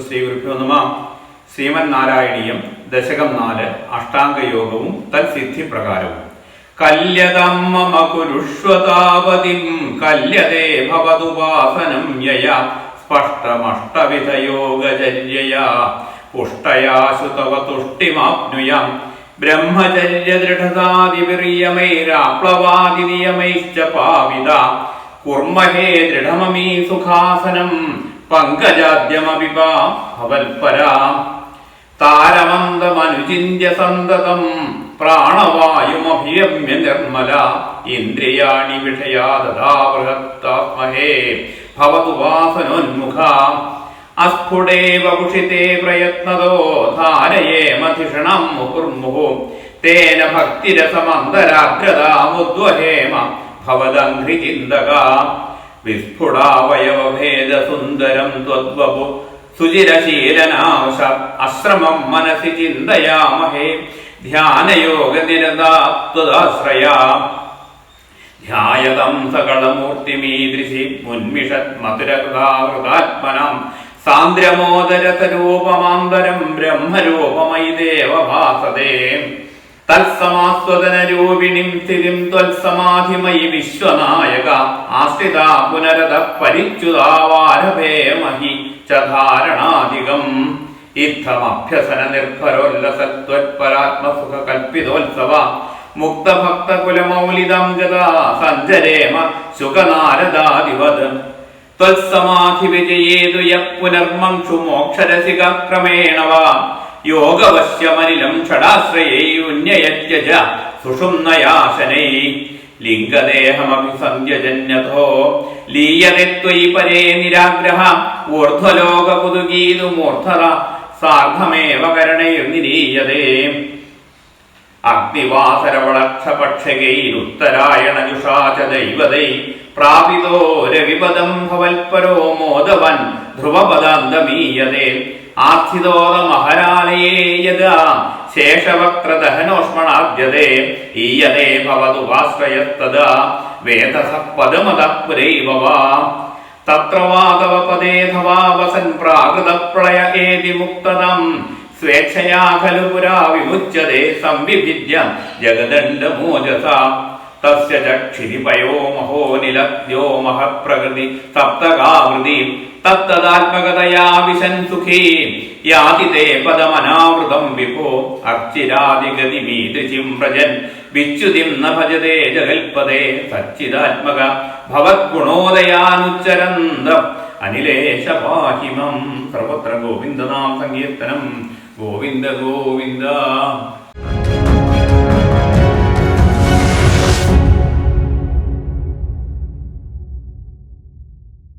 ശ്രീ ഗുരുഭ്യോ നമ. ശ്രീമൻ നാരായണീയം ദശകം നാല് അഷ്ടാംഗയോഗവും തൽസിദ്ധി പ്രകാരവും കല്യതം മമ കുരുഷ്വതാപതിം കല്യതേ ഭവതുപാസനം യയ സ്പഷ്ടമഷ്ടവിധയോഗചര്യയാ. പുഷ്ടയാശു തവ തുഷ്ടിമാപ്നുയാം ബ്രഹ്മചര്യദൃഢതാദിവിറിയമൈരാപ്ലവാദിനിയമൈശ്ച പാവിത. കുർമഹേ ദൃഢമമീ സുഖാസനം. പങ്കജാദ്യമപി വാ ഭവൽപരാ. താരമന്തമനുചിന്യ സന്തതം പ്രാണവായുമഭിരമ്യ നിർമ്മല. ഇന്ദ്രിയാണി വിഷയാ തഥാ ബൃഹത്താത്മഹേ ഭവതു വാസനോന്മുഖ. അസ്ഫുടേവ കുഷിതേ പ്രയത്നതോ. ധാരയേമധിഷണം മുഹുർമുഹു. തേന ഭക്തിരസമന്തരാഗ്രതാമുദ്വഹേമ ഭവദംഘ്രിചിന്തക വിസ്ഫുടാവയവഭേദസുന്ദരം ത്വദ്വപു. സുചിരശീലനാശ അശ്രമം മനസി ചിന്തയാമഹേ. ധ്യാനയോഗനിരതാത്വദാശ്രയാ. ധ്യായതം സകളമൂർത്തിമീദൃശി മുന്മിഷത് മധുരകൃതാകൃതാത്മനം സാന്ദ്രമോദരസരൂപമാന്തരം ബ്രഹ്മരൂപമയി ദേവഭാസതേ. തത്സമാസ്വദനരൂപിണിം സ്ഥിതിം ത്വത്സമാധിമയി വിശ്വനായക. ആശ്രിത പുനരത പരിച്യുതാവാരഭേമഹി ച ധാരണാധികം ഇത്തമഭ്യസന നിർഭരോല്ലസത്വത്പരാത്മസുഖ കൽപ്പിതോത്സവ മുക്തഭക്തകുലമൗലിതം ഗതാ സഞ്ചരേമ ശുകനാരദാദിവത് ത്വത്സമാധിവിജയേതു യഃ പുനർമംഷു മോക്ഷരസിക ക്രമേണ യോഗവശ്യമനിലം ഷടാശ്രയൈരുന്യയത്യജ സുഷുമ്നയാശനൈ ലിംഗദേഹമഭിസന്ധ്യജന്യഥോ ലീയതെ ത്വയി പരേ നിരാഗ്രഹ ഊർധ്വലോകകുതുകീതു മൂർധത സാർദ്ധമേവ കരണയുന്നിരീയതേ അഗ്നിവാസരവളക്ഷപക്ഷകൈരുത്തരായണജുഷാ ച ദൈവതൈ പ്രാപിതോ രവിപദം ഭവൽപരോ മോദവൻ ധ്രുവപദാന്തമീയതേ. ആർത്ഥിതോത മഹരാലയേ യഥാ ശേഷവക്രദഹനോഷ്മണാദ്യതേ. ഈയതേ ഭവതു വാശ്രയത്തദാ. വേദസ പദമത പുരൈവ വാ തത്ര വാതവ പദേധവാ വസൻ പ്രാകൃത പ്രളയ ഏതി മുക്തദം. സ്വേച്ഛയാ ഖലു പുരാ വിമുച്യതേ സംവിഭിദ്യ ജഗദണ്ഡമോജസ. തസ്യ ചക്ഷിരിപയോ മഹോ നിലദ്യോ മഹപ്രകൃതി സപ്തകാവൃതി. തത്തദാത്മകതയാ വിശൻ സുഖീ. യാതി പദമനാവൃതം വിഭോ. അർച്ചിരാദിഗതിമീതൃശിം വ്രജൻ. വിച്യുതിം ന ഭജതേ ജഗൽപദേ സച്ചിദാത്മക ഭവദ്ഗുണോദയാനുച്ചരന്ത അനിലേശ പാഹിമം സർവത്ര ഗോവിന്ദനാം സങ്കീർത്തനം. ഗോവിന്ദ ഗോവിന്ദ.